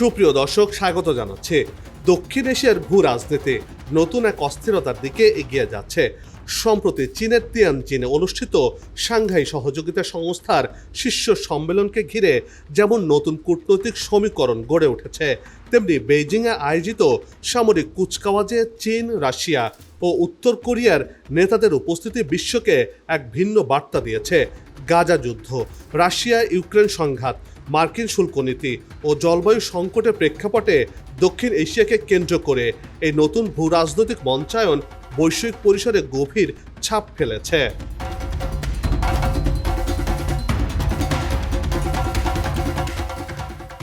সুপ্রিয় দর্শক, স্বাগত জানাচ্ছে। দক্ষিণ এশিয়ার ভূ রাজনীতি নতুন এক অস্থিরতার দিকে এগিয়ে যাচ্ছে। সম্প্রতি চীনের তিয়ানচিনে অনুষ্ঠিত সাংঘাই সহযোগিতা সংস্থার শীর্ষ সম্মেলনকে ঘিরে যেমন নতুন কূটনৈতিক সমীকরণ গড়ে উঠেছে, তেমনি বেইজিংয়ে আয়োজিত সামরিক কুচকাওয়াজে চীন, রাশিয়া ও উত্তর কোরিয়ার নেতাদের উপস্থিতি বিশ্বকে এক ভিন্ন বার্তা দিয়েছে। গাজা যুদ্ধ রাশিয়া ইউক্রেন সংঘাত মার্কিন শুল্ক নীতি ও জলবায়ু সংকটের প্রেক্ষাপটে দক্ষিণ এশিয়াকে কেন্দ্র করে এই নতুন ভূ রাজনৈতিক মঞ্চায়ন বৈশ্বিক পরিসরে গভীর ছাপ ফেলেছে।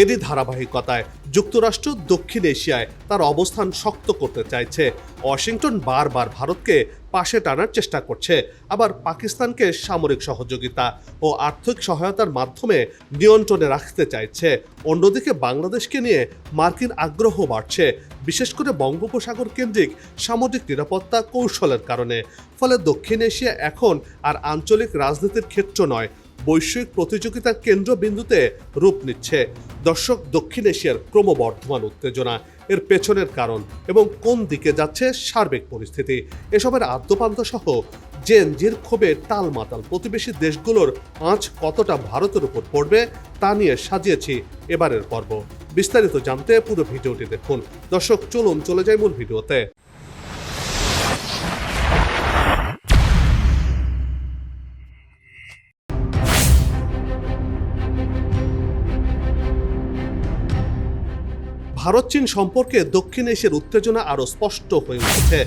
এরই ধারাবাহিকতায় যুক্তরাষ্ট্র দক্ষিণ এশিয়ায় তার অবস্থান শক্ত করতে চাইছে। ওয়াশিংটন বারবার ভারতকে পাশে টানার চেষ্টা করছে। আবার পাকিস্তানকে সামরিক সহযোগিতা ও আর্থিক সহায়তার মাধ্যমে নিয়ন্ত্রণে রাখতে চাইছে। অন্যদিকে বাংলাদেশকে নিয়ে মার্কিন আগ্রহ বাড়ছে, বিশেষ করে বঙ্গোপসাগর কেন্দ্রিক সামরিক নিরাপত্তা কৌশলের কারণে। ফলে দক্ষিণ এশিয়া এখন আর আঞ্চলিক রাজনীতির ক্ষেত্র নয় বৈশ্বিক প্রতিযোগিতার কেন্দ্রবিন্দুতে রূপ নিচ্ছে। দর্শক দক্ষিণ এশিয়ার ক্রমবর্ধমান উত্তেজনা, এর পেছনের কারণ এবং কোন দিকে যাচ্ছে সার্বিক পরিস্থিতি। এসবের আদ্যপান্ত সহ জেনজির ক্ষোভে টালমাতাল প্রতিবেশী দেশগুলোর আঁচ কতটা ভারতের উপর পড়বে তা নিয়ে সাজিয়েছি এবারের পর্ব। বিস্তারিত জানতে পুরো ভিডিওটি দেখুন। দর্শক, চলুন চলে যাই মূল ভিডিওতে। ভারত চীন সম্পর্কে দক্ষিণ এশিয়ার উত্তেজনা আরও স্পষ্ট হয়ে উঠেছে,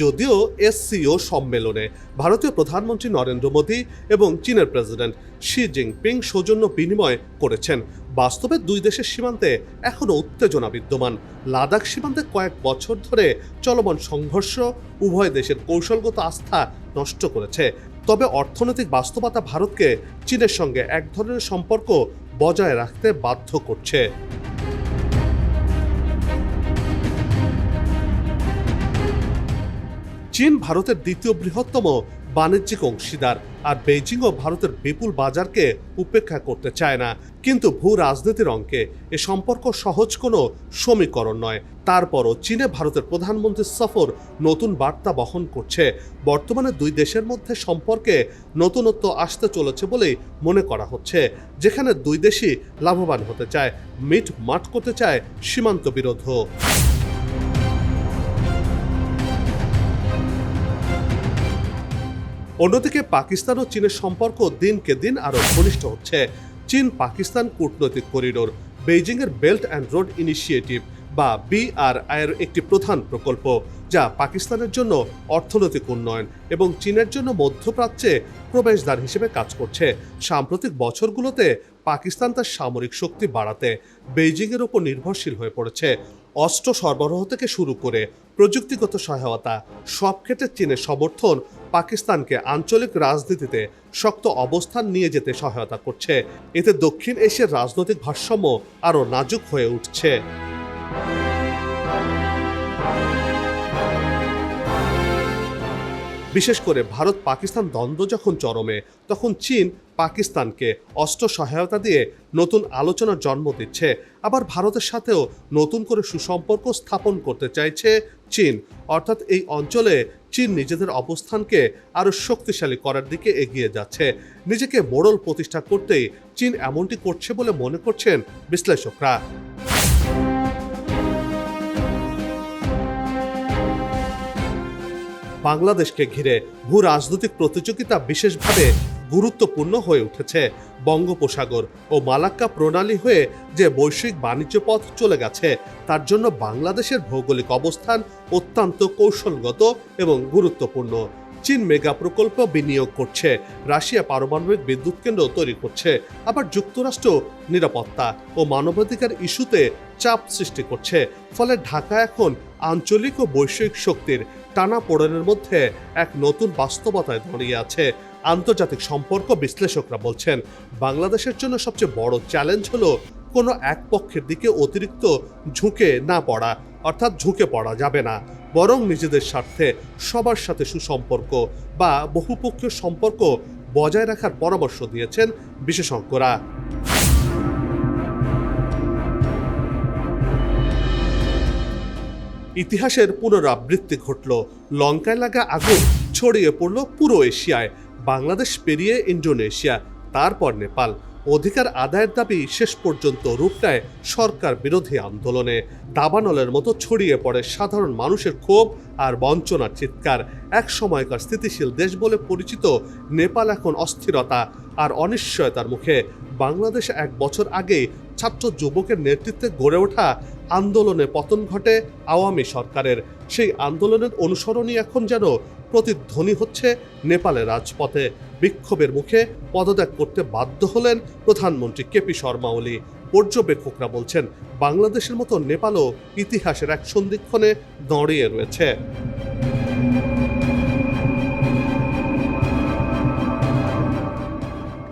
যদিও এসসিও সম্মেলনে ভারতীয় প্রধানমন্ত্রী নরেন্দ্র মোদী এবং চীনের প্রেসিডেন্ট শি জিনপিং সৌজন্য বিনিময় করেছেন। বাস্তবে দুই দেশের সীমান্তে এখনও উত্তেজনা বিদ্যমান। লাদাখ সীমান্তে কয়েক বছর ধরে চলমান সংঘর্ষ উভয় দেশের কৌশলগত আস্থা নষ্ট করেছে। তবে অর্থনৈতিক বাস্তবতা ভারতকে চীনের সঙ্গে এক ধরনের সম্পর্ক বজায় রাখতে বাধ্য করছে। চীন ভারতের দ্বিতীয় বৃহত্তম বাণিজ্যিক অংশীদার আর বেইজিংও ভারতের বিপুল বাজারকে উপেক্ষা করতে চায় না। কিন্তু ভূ রাজনীতির অঙ্কে এ সম্পর্ক সহজ কোনো সমীকরণ নয়। তারপরও চীনে ভারতের প্রধানমন্ত্রীর সফর নতুন বার্তা বহন করছে। বর্তমানে দুই দেশের মধ্যে সম্পর্কে নতুনত্ব আসতে চলেছে বলেই মনে করা হচ্ছে, যেখানে দুই দেশই লাভবান হতে চায় মিট মাঠ করতে চায় সীমান্ত বিরোধ অন্যদিকে পাকিস্তান ও চীনের সম্পর্ক দিনকে দিন আরও ঘনিষ্ঠ হচ্ছে। চীন পাকিস্তান কূটনৈতিক করিডোর, বেইজিংয়ের বেল্ট অ্যান্ড রোড ইনিশিয়েটিভ বা বিআরআই এর একটি প্রধান প্রকল্প, যা পাকিস্তানের জন্য অর্থনৈতিক উন্নয়ন এবং চীনের জন্য মধ্যপ্রাচ্যে প্রবেশদ্বার হিসেবে কাজ করছে। সাম্প্রতিক বছরগুলোতে পাকিস্তান তার সামরিক শক্তি বাড়াতে বেইজিংয়ের ওপর নির্ভরশীল হয়ে পড়েছে। অস্ত্র সরবরাহ থেকে শুরু করে প্রযুক্তিগত সহায়তা সব ক্ষেত্রে চীনের সমর্থন পাকিস্তানকে আঞ্চলিক রাজনীতিতে শক্ত অবস্থান নিয়ে যেতে সহায়তা করছে। এতে দক্ষিণ এশিয়ার রাজনৈতিক ভারসাম্য আরও নাজুক হয়ে উঠছে। বিশেষ করে ভারত পাকিস্তান দ্বন্দ্ব যখন চরমে, তখন চীন পাকিস্তানকে অস্ত্র সহায়তা দিয়ে নতুন আলোচনার জন্ম দিচ্ছে। আবার ভারতের সাথেও নতুন করে সুসম্পর্ক স্থাপন করতে চাইছে চীন। অর্থাৎ এই অঞ্চলে চীন নিজেদের অবস্থানকে আরও শক্তিশালী করার দিকে এগিয়ে যাচ্ছে। নিজেকে মোড়ল প্রতিষ্ঠা করতেই চীন এমনটি করছে বলে মনে করছেন বিশ্লেষকরা। বাংলাদেশকে ঘিরে ভূ রাজনৈতিক প্রতিযোগিতা বিশেষভাবে গুরুত্বপূর্ণ হয়ে উঠেছে। বঙ্গোপসাগর ও মালাক্কা প্রণালী হয়ে যে বৈশ্বিক বাণিজ্য পথ চলে গেছে, তার জন্য বাংলাদেশের ভৌগোলিক অবস্থান অত্যন্ত কৌশলগত এবং গুরুত্বপূর্ণ। চীন মেগা প্রকল্প বিনিয়োগ করছে, রাশিয়া পারমাণবিক বিদ্যুৎ কেন্দ্র তৈরি করছে, আবার যুক্তরাষ্ট্র নিরাপত্তা ও মানবাধিকার ইস্যুতে চাপ সৃষ্টি করছে। ফলে ঢাকা এখন আঞ্চলিক ও বৈশ্বিক শক্তির টানা পোড়েনের মধ্যে এক নতুন বাস্তবতায় দাঁড়িয়ে আছে। আন্তর্জাতিক সম্পর্ক বিশ্লেষকরা বলছেন, বাংলাদেশের জন্য সবচেয়ে বড় চ্যালেঞ্জ হলো কোনো এক পক্ষের দিকে অতিরিক্ত ঝুঁকে না পড়া, অর্থাৎ ঝুঁকে পড়া যাবে না। বরং নিজেদের স্বার্থে সবার সাথে সুসম্পর্ক বা বহুপক্ষীয় সম্পর্ক বজায় রাখার পরামর্শ দিয়েছেন বিশেষজ্ঞরা। ইতিহাসের পুনরাবৃত্তি ঘটল। লঙ্কায় লাগা আগুন ছড়িয়ে পড়ল পুরো এশিয়ায়। বাংলাদেশ পেরিয়ে ইন্ডোনেশিয়া তারপর নেপাল। অধিকার আদায়ের দাবি শেষ পর্যন্ত রূপ নেয় সরকার বিরোধী আন্দোলনে। দাবানলের মতো ছড়িয়ে পড়ে সাধারণ মানুষের ক্ষোভ আর বঞ্চনার চিৎকার। এক সময়কার স্থিতিশীল দেশ বলে পরিচিত নেপাল এখন অস্থিরতা আর অনিশ্চয়তার মুখে। বাংলাদেশ এক বছর আগে ছাত্র যুবকের নেতৃত্বে গড়ে ওঠা আন্দোলনে পতন ঘটে আওয়ামী সরকারের। সেই আন্দোলনের অনুসরণই এখন যেন প্রতিধ্বনি হচ্ছে নেপালের রাজপথে। বিক্ষোভের মুখে পদত্যাগ করতে বাধ্য হলেন প্রধানমন্ত্রী কেপি শর্মা ওলি। পর্যবেক্ষকরা বলছেন, বাংলাদেশের মতো নেপালও ইতিহাসের এক সন্ধিক্ষণে দাঁড়িয়ে রয়েছে।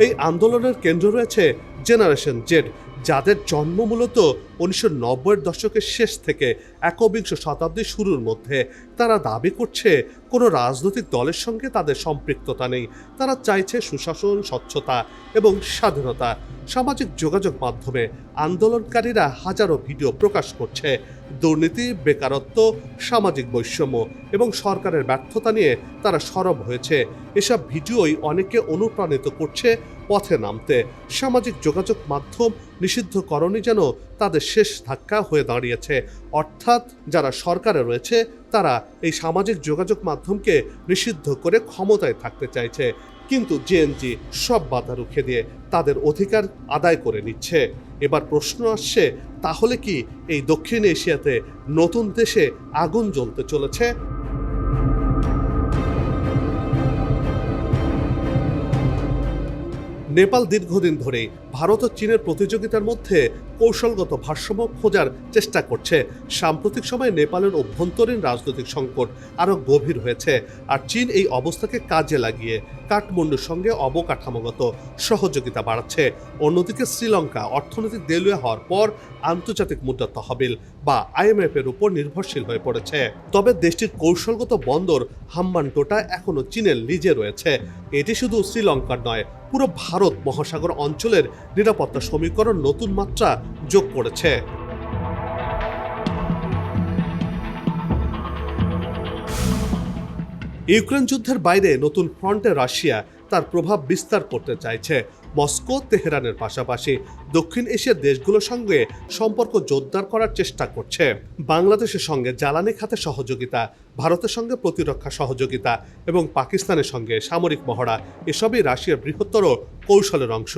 এই আন্দোলনের কেন্দ্র রয়েছে জেনারেশন জেড যাদের জন্ম মূলত উনিশশো নব্বইয়ের দশকের শেষ থেকে একবিংশ শতাব্দীর শুরুর মধ্যে। তারা দাবি করছে কোনো রাজনৈতিক দলের সঙ্গে তাদের সম্পৃক্ততা নেই। তারা চাইছে সুশাসন, স্বচ্ছতা এবং স্বাধীনতা। সামাজিক যোগাযোগ মাধ্যমে আন্দোলনকারীরা হাজারো ভিডিও প্রকাশ করছে। দুর্নীতি, বেকারত্ব, সামাজিক বৈষম্য এবং সরকারের ব্যর্থতা নিয়ে তারা সরব হয়েছে। এসব ভিডিওই অনেকে অনুপ্রাণিত করছে পথে নামতে। সামাজিক যোগাযোগ মাধ্যম নিষিদ্ধকরণই যেন তাদের শেষ ধাক্কা হয়ে দাঁড়িয়েছে। অর্থাৎ যারা সরকারে রয়েছে, তারা এই সামাজিক যোগাযোগ মাধ্যমকে নিষিদ্ধ করে ক্ষমতায় থাকতে চাইছে। কিন্তু জেএনজি সব বাধা রুখে দিয়ে তাদের অধিকার আদায় করে নিচ্ছে। এবার প্রশ্ন আসছে, তাহলে কি এই দক্ষিণ এশিয়াতে নতুন দেশে আগুন জ্বলতে চলেছে? নেপাল দীর্ঘদিন ধরে ভারত ও চীনের প্রতিযোগিতার মধ্যে কৌশলগত ভারসাম্য খোঁজার চেষ্টা করছে। সাম্প্রতিক সময়ে নেপালের অভ্যন্তরীণ রাজনৈতিক সংকট আরও গভীর হয়েছে, আর চীন এই অবস্থাকে কাজে লাগিয়ে কাঠমান্ডুর সঙ্গে অবকাঠামোগত সহযোগিতা বাড়াচ্ছে। অন্যদিকে শ্রীলঙ্কা অর্থনৈতিক দেউলিয়া হওয়ার পর আন্তর্জাতিক মুদ্রা তহবিল বা আইএমএফ এর উপর নির্ভরশীল হয়ে পড়েছে। তবে দেশটির কৌশলগত বন্দর হাম্বানটোটা এখনও চীনের লিজে রয়েছে। এটি শুধু শ্রীলঙ্কার নয়, পুরো ভারত মহাসাগর অঞ্চলের নিরাপত্তা সমীকরণ নতুন মাত্রা যোগ করেছে। ইউক্রেন যুদ্ধের বাইরে নতুন ফ্রন্টে রাশিয়া তার প্রভাব বিস্তার করতে চাইছে। মস্কো, তেহরানের পাশাপাশি দক্ষিণ এশিয়ার দেশগুলোর সঙ্গে সম্পর্ক জোরদার করার চেষ্টা করছে। বাংলাদেশের সঙ্গে জ্বালানি খাতে সহযোগিতা, ভারতের সঙ্গে প্রতিরক্ষা সহযোগিতা এবং পাকিস্তানের সঙ্গে সামরিক মহড়া এসবই রাশিয়ার বৃহত্তর কৌশলের অংশ।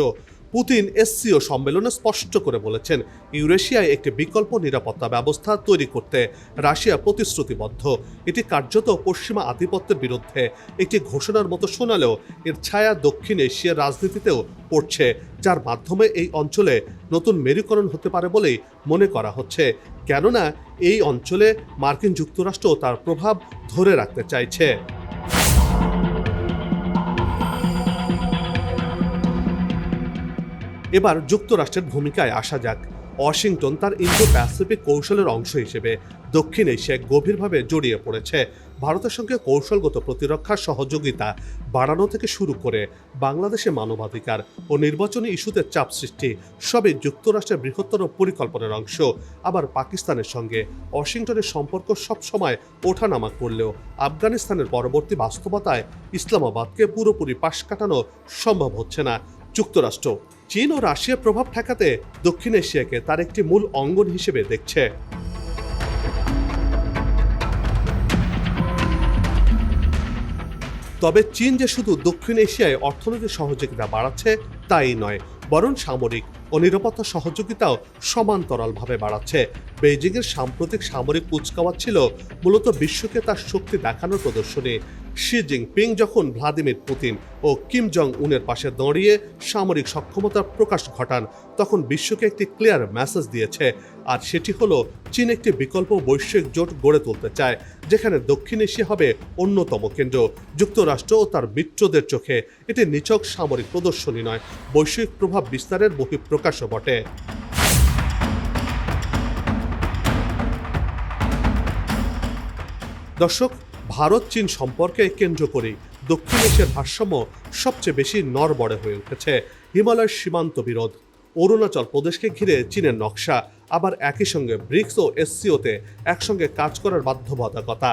পুতিন এসসিও সম্মেলনে স্পষ্ট করে বলেছেন, ইউরেশিয়ায় একটি বিকল্প নিরাপত্তা ব্যবস্থা তৈরি করতে রাশিয়া প্রতিশ্রুতিবদ্ধ। এটি কার্যত পশ্চিমা আধিপত্যের বিরুদ্ধে একটি ঘোষণার মতো শোনালেও এর ছায়া দক্ষিণ এশিয়ার রাজনীতিতেও পড়ছে, যার মাধ্যমে এই অঞ্চলে নতুন মেরুকরণ হতে পারে বলেই মনে করা হচ্ছে। কেননা, এই অঞ্চলে মার্কিন যুক্তরাষ্ট্র তার প্রভাব ধরে রাখতে চাইছে। এবার যুক্তরাষ্ট্রের ভূমিকায় আসা যাক। ওয়াশিংটন তার ইন্দো প্যাসিফিক কৌশলের অংশ হিসেবে দক্ষিণ এশিয়ায় গভীরভাবে জড়িয়ে পড়েছে। ভারতের সঙ্গে কৌশলগত প্রতিরক্ষা সহযোগিতা বাড়ানো থেকে শুরু করে বাংলাদেশে মানবাধিকার ও নির্বাচনী ইস্যুতে চাপ সৃষ্টি সবই যুক্তরাষ্ট্রের বৃহত্তর পরিকল্পনার অংশ। আবার পাকিস্তানের সঙ্গে ওয়াশিংটনের সম্পর্ক সবসময় ওঠানামা করলেও আফগানিস্তানের পরবর্তী বাস্তবতায় ইসলামাবাদকে পুরোপুরি পাশ কাটানো সম্ভব হচ্ছে না। যুক্তরাষ্ট্র চীন ও রাশিয়ার প্রভাব ঠেকাতে দক্ষিণ এশিয়াকে তার একটি মূল অঙ্গন হিসেবে দেখছে। তবে চীন যে শুধু দক্ষিণ এশিয়ায় অর্থনৈতিক সহযোগিতা বাড়াচ্ছে, তাই নয়, বরং সামরিক ও নিরাপত্তা সহযোগিতাও সমান্তরালভাবে বাড়াচ্ছে। বেইজিংয়ের সাম্প্রতিক সামরিক কুচকাওয়াজ ছিল মূলত বিশ্বকে তার শক্তি দেখানোর প্রদর্শনী। শি জিনপিং যখন ভ্লাদিমির পুতিন ও কিম জং উনের পাশে দাঁড়িয়ে সামরিক সক্ষমতার প্রকাশ ঘটান, তখন বিশ্বকে একটি ক্লিয়ার মেসেজ দিয়েছে। আর সেটি হলো, চীন একটি বিকল্প বৈশ্বিক জোট গড়ে তুলতে চায়, যেখানে দক্ষিণ এশিয়া হবে অন্যতম কেন্দ্র, যুক্তরাষ্ট্র ও তার মিত্রদের চোখে। এটি নিছক সামরিক প্রদর্শনী নয়, বৈশ্বিক প্রভাব বিস্তারের বহিঃপ্রকাশও বটে। দর্শক ভারত চীন সম্পর্কে কেন্দ্র করে দক্ষিণ এশিয়ার ভারসাম্য সবচেয়ে বেশি নড়বড়ে হয়ে উঠেছে। হিমালয়ের সীমান্ত বিরোধ। অরুণাচল প্রদেশকে ঘিরে চীনের নকশা, আবার একই সঙ্গে ব্রিক্স ও এসসিওতে একসঙ্গে কাজ করার বাধ্যবাধকতা।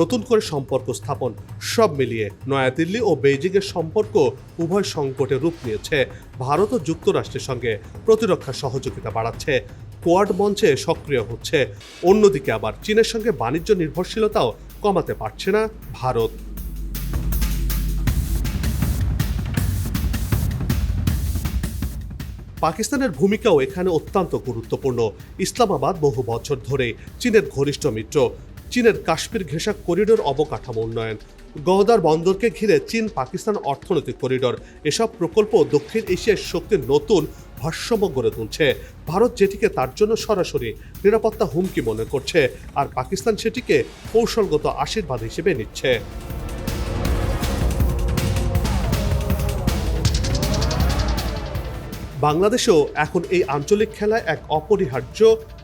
নতুন করে সম্পর্ক স্থাপন, সব মিলিয়ে নয়াদিল্লি ও বেইজিংয়ের সম্পর্ক উভয় সংকটে রূপ নিয়েছে। ভারত ও যুক্তরাষ্ট্রের সঙ্গে প্রতিরক্ষা সহযোগিতা বাড়াচ্ছে। কোয়াড মঞ্চে সক্রিয় হচ্ছে। অন্যদিকে আবার চীনের সঙ্গে বাণিজ্য নির্ভরশীলতাও কমাতে পারছে না ভারত। পাকিস্তানের ভূমিকাও এখানে অত্যন্ত গুরুত্বপূর্ণ। ইসলামাবাদ বহু বছর ধরে চীনের ঘনিষ্ঠ মিত্র। চীনের কাশ্মীর ঘেঁষা করিডোর অবকাঠামো উন্নয়ন। গহদার বন্দরকে ঘিরে চীন পাকিস্তান অর্থনৈতিক করিডোর। এসব প্রকল্প দক্ষিণ এশিয়ার শক্তির নতুন ভারসাম্য গড়ে তুলছে। ভারত যেটিকে তার জন্য সরাসরি নিরাপত্তা হুমকি মনে করছে, আর পাকিস্তান সেটিকে কৌশলগত আশীর্বাদ হিসেবে নিচ্ছে। বাংলাদেশও এখন এই আঞ্চলিক খেলায় এক অপরিহার্য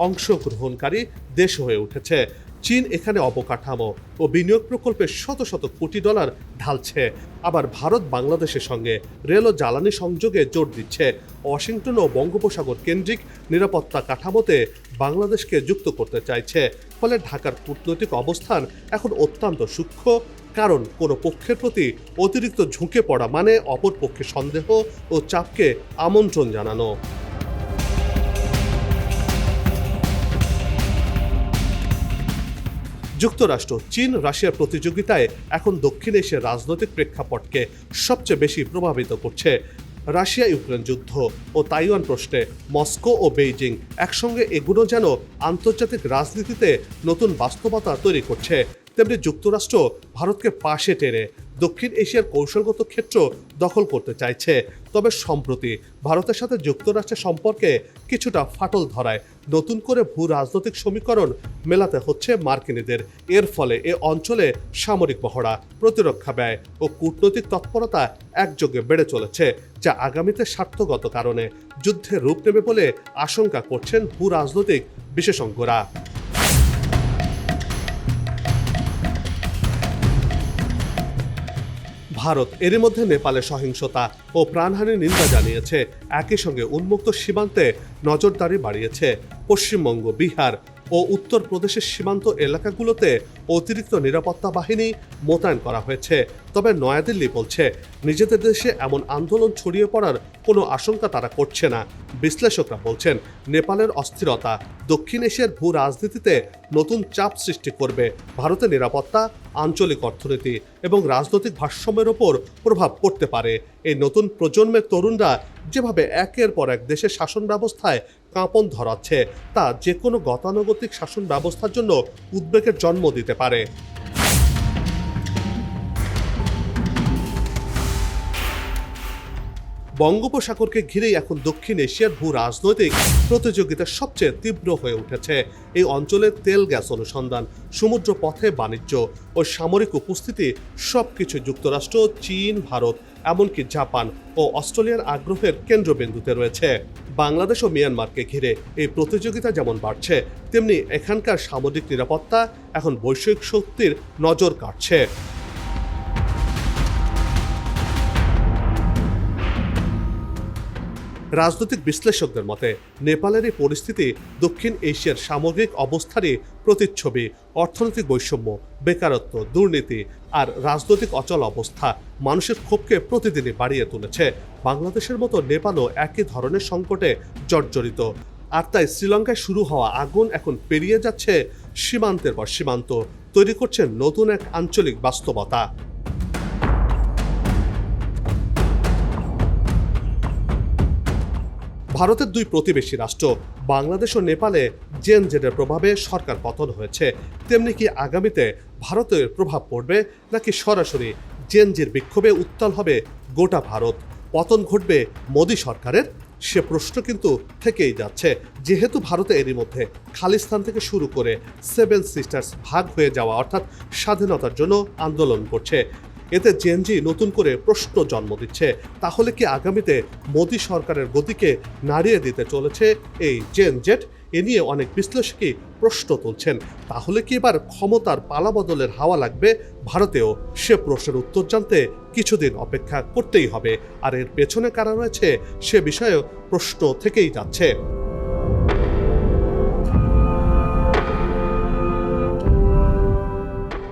অংশগ্রহণকারী দেশ হয়ে উঠেছে। চীন এখানে অবকাঠামো ও বিনিয়োগ প্রকল্পে শত শত কোটি ডলার ঢালছে। আবার ভারত বাংলাদেশের সঙ্গে রেল ও জ্বালানি সংযোগে জোর দিচ্ছে। ওয়াশিংটন ও বঙ্গোপসাগর কেন্দ্রিক নিরাপত্তা কাঠামোতে বাংলাদেশকে যুক্ত করতে চাইছে। ফলে ঢাকার কূটনৈতিক অবস্থান এখন অত্যন্ত সূক্ষ্ম। কারণ কোনো পক্ষের প্রতি অতিরিক্ত ঝুঁকে পড়া মানে অপর পক্ষে সন্দেহ ও চাপকে আমন্ত্রণ জানানো। যুক্তরাষ্ট্র, চীন রাশিয়ার প্রতিযোগিতায় এখন দক্ষিণ এশিয়ার রাজনৈতিক প্রেক্ষাপটকে সবচেয়ে বেশি প্রভাবিত করছে রাশিয়া ইউক্রেন যুদ্ধ ও তাইওয়ান প্রশ্নে মস্কো ও বেইজিং একসঙ্গে এগুলো যেন আন্তর্জাতিক রাজনীতিতে নতুন বাস্তবতা তৈরি করছে তেমনি যুক্তরাষ্ট্র ভারতকে পাশে টেনে দক্ষিণ এশিয়ার কৌশলগত ক্ষেত্র দখল করতে চাইছে। তবে সম্প্রতি ভারতের সাথে যুক্তরাষ্ট্রের সম্পর্কে কিছুটা ফাটল ধরায় নতুন করে ভূ রাজনৈতিক সমীকরণ মেলাতে হচ্ছে মার্কিনীদের। এর ফলে এ অঞ্চলে সামরিক মহড়া, প্রতিরক্ষা ব্যয় ও কূটনৈতিক তৎপরতা একযোগে বেড়ে চলেছে, যা আগামীতে স্বার্থগত কারণে যুদ্ধে রূপ নেবে বলে আশঙ্কা করছেন ভূ রাজনৈতিক বিশেষজ্ঞরা। ভারত। এরই মধ্যে নেপালে সহিংসতা ও প্রাণহানির নিন্দা জানিয়েছে। একই সঙ্গে উন্মুক্ত সীমান্তে নজরদারি বাড়িয়েছে। পশ্চিমবঙ্গ, বিহার ও উত্তরপ্রদেশের সীমান্ত এলাকাগুলোতে অতিরিক্ত নিরাপত্তা বাহিনী মোতায়েন করা হয়েছে। তবে নয়াদিল্লি বলছে, নিজেদের দেশে এমন আন্দোলন ছড়িয়ে পড়ার কোনো আশঙ্কা তারা করছে না। বিশ্লেষকরা বলছেন, নেপালের অস্থিরতা দক্ষিণ এশিয়ার ভূ রাজনীতিতে নতুন চাপ সৃষ্টি করবে। ভারতের নিরাপত্তা, আঞ্চলিক অর্থনীতি এবং রাজনৈতিক ভারসাম্যের ওপর প্রভাব পড়তে পারে। এই নতুন প্রজন্মের তরুণরা যেভাবে একের পর এক দেশের শাসন ব্যবস্থায় কাঁপন ধরাচ্ছে। তা যে কোনো গতানুগতিক শাসন ব্যবস্থার জন্য উদ্বেগের জন্ম দিতে পারে। বঙ্গোপসাগরকে ঘিরেই এখন দক্ষিণ এশিয়ার ভূ রাজনৈতিক প্রতিযোগিতা সবচেয়ে তীব্র হয়ে উঠেছে। এই অঞ্চলে তেল গ্যাস অনুসন্ধান, সমুদ্র পথে বাণিজ্য ও সামরিক উপস্থিতি সবকিছু যুক্তরাষ্ট্র, চীন, ভারত, এমনকি জাপান ও অস্ট্রেলিয়ার আগ্রহের কেন্দ্রবিন্দুতে রয়েছে। বাংলাদেশ ও মিয়ানমারকে ঘিরে এই প্রতিযোগিতা যেমন বাড়ছে, তেমনি এখানকার সামরিক নিরাপত্তা এখন বৈশ্বিক শক্তির নজর কাটছে রাজনৈতিক বিশ্লেষকদের মতে, নেপালের এই পরিস্থিতি দক্ষিণ এশিয়ার সামগ্রিক অবস্থারই প্রতিচ্ছবি, অর্থনৈতিক বৈষম্য, বেকারত্ব, দুর্নীতি আর রাজনৈতিক অচল অবস্থা মানুষের ক্ষোভকে প্রতিদিনই বাড়িয়ে তুলেছে। বাংলাদেশের মতো নেপালও একই ধরনের সংকটে জর্জরিত। আর তাই শ্রীলঙ্কায় শুরু হওয়া আগুন এখন পেরিয়ে যাচ্ছে সীমান্তের পর সীমান্ত, তৈরি করছে নতুন এক আঞ্চলিক বাস্তবতা। ভারতের দুই প্রতিবেশী রাষ্ট্র, বাংলাদেশ ও নেপালে জেন জেডের প্রভাবে সরকার পতন হয়েছে। তেমনি কি আগামীতে ভারতের প্রভাব পড়বে, নাকি সরাসরি জেনজির বিক্ষোভে উত্তাল হবে গোটা ভারত? পতন ঘটবে মোদী সরকারের? সে প্রশ্ন কিন্তু থেকেই যাচ্ছে। যেহেতু ভারতে এরই মধ্যে খালিস্তান থেকে শুরু করে সেভেন সিস্টার্স ভাগ হয়ে যাওয়া, অর্থাৎ স্বাধীনতার জন্য আন্দোলন করছে এতে জেনজি নতুন করে প্রশ্ন জন্ম দিচ্ছে। তাহলে কি আগামীতে মোদী সরকারের গতিকে নাড়িয়ে দিতে চলেছে এই জেন জেট এ নিয়ে অনেক বিশ্লেষকই প্রশ্ন তুলছেন। তাহলে কি এবার ক্ষমতার পালাবদলের হাওয়া লাগবে? ভারতেও সে প্রশ্নের উত্তর জানতে কিছুদিন অপেক্ষা করতেই হবে। আর এর পেছনে কারা রয়েছে সে বিষয়েও প্রশ্ন থেকেই যাচ্ছে।